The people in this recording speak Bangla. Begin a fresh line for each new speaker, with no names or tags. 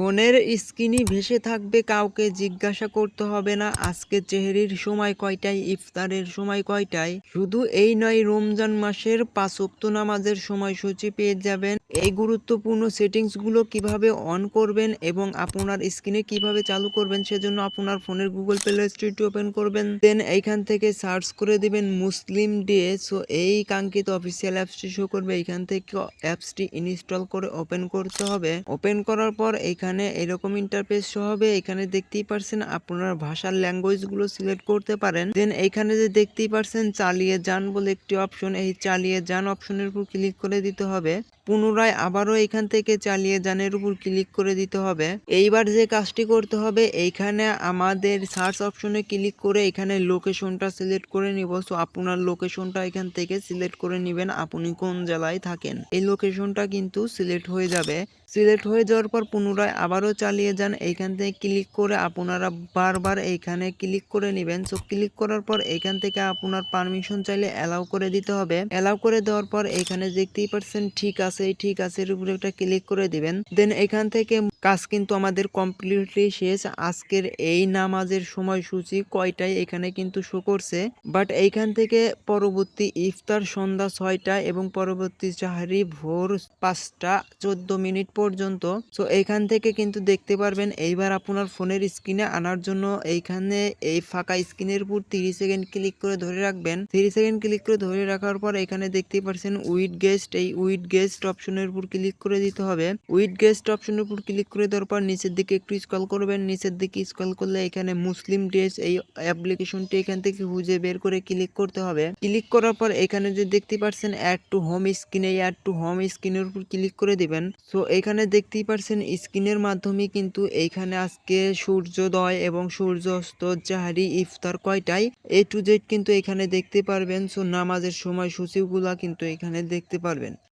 ফোনের স্ক্রিনই ভেসে থাকবে কাউকে জিজ্ঞাসা করতে হবে না। আজকে চেহারির সময় কয়টায়, ইফতারের সময় কয়টায়? শুধু এই নয়, রমজান মাসের পাঁচ নামাজের সময়সূচি পেয়ে যাবেন। এই গুরুত্বপূর্ণ সেটিংসগুলো কীভাবে অন করবেন এবং আপনার স্ক্রিনে কীভাবে চালু করবেন সেজন্য আপনার ফোনের গুগল প্লে স্টোরটি ওপেন করবেন। দেন এইখান থেকে সার্চ করে দিবেন মুসলিম ডে সো এই কাঙ্ক্ষিত অফিসিয়াল অ্যাপসটি শো করবে। এইখান থেকে অ্যাপসটি ইনস্টল করে ওপেন করতে হবে। ওপেন করার পর এখানে এরকম ইন্টারফেস শো হবে। এখানে দেখতেই পারছেন আপনার ভাষার ল্যাঙ্গুয়েজগুলো সিলেক্ট করতে পারেন। দেন এইখানে যে দেখতেই পারছেন চালিয়ে যান বলে একটি অপশন এই চালিয়ে যান অপশনের উপর ক্লিক করে দিতে হবে। পুনরায় আবারও এখান থেকে চালিয়ে যানের উপর ক্লিক করে দিতে হবে। এইবার যে কাজটি করতে হবে, এইখানে আমাদের সার্চ অপশনে ক্লিক করে এখানে লোকেশনটা সিলেক্ট করে নিব। সো, আপনার লোকেশনটা এখান থেকে সিলেক্ট করে নেবেন, আপনি কোন জেলায় থাকেন। এই লোকেশনটা কিন্তু সিলেক্ট হয়ে যাবে। সিলেক্ট হয়ে যাওয়ার পর পুনরায় আবারও চালিয়ে যান। এইখান থেকে ক্লিক করে আপনারা বারবার এইখানে ক্লিক করে নেবেন। সো, ক্লিক করার পর এইখান থেকে আপনার পারমিশন চাইলে অ্যালাউ করে দিতে হবে। অ্যালাউ করে দেওয়ার পর এখানে দেখতেই পাচ্ছেন ঠিক আছে, ঠিক আছে এর উপরে একটা ক্লিক করে দিবেন। দেন এখান থেকে কাজ কিন্তু আমাদের কমপ্লিটলি শেষ। আজকের এই নামাজের সময়সূচি কয়টায়? এখানে কিন্তু শো করছে। বাট এইখান থেকে পরবর্তী ইফতার সন্ধ্যা ছয়টা এবং পরবর্তী চাহারি ভোর পাঁচটা, চোদ্দ মিনিট পর্যন্ত। সো এইখান থেকে কিন্তু দেখতে পারবেন, এইবার আপনার ফোনের স্ক্রিনে আনার জন্য এইখানে এই ফাঁকা স্ক্রিনের উপর তিরিশ সেকেন্ড ক্লিক করে ধরে রাখবেন। তিরিশ সেকেন্ড ক্লিক করে ধরে রাখার পর এখানে দেখতে পারছেন উইথ গেস্ট এই উইথ গেস্ট অপশনের উপর ক্লিক করে দিতে হবে। উইথ গেস্ট অপশনের উপর ক্লিক করে দেওয়ার পর নিচের দিকে একটু স্কল করবেন। নিচের দিকে স্কল করলে এখানে মুসলিম ড্রেস এই অ্যাপ্লিকেশনটি এখান থেকে খুঁজে বের করে ক্লিক করতে হবে। ক্লিক করার পর এখানে যে দেখতে পাচ্ছেন add to home screen add to home স্ক্রিনের উপর ক্লিক করে দিবেন। সো এখানে দেখতেই পাচ্ছেন স্ক্রিনের মাধ্যমে কিন্তু এইখানে আজকে সূর্যোদয় এবং সূর্যাস্ত, জাহারি, ইফতার কয়টায় এ টু জেড কিন্তু এখানে দেখতে পারবেন। সো নামাজের সময় সূচিগুলা কিন্তু এখানে দেখতে পারবেন।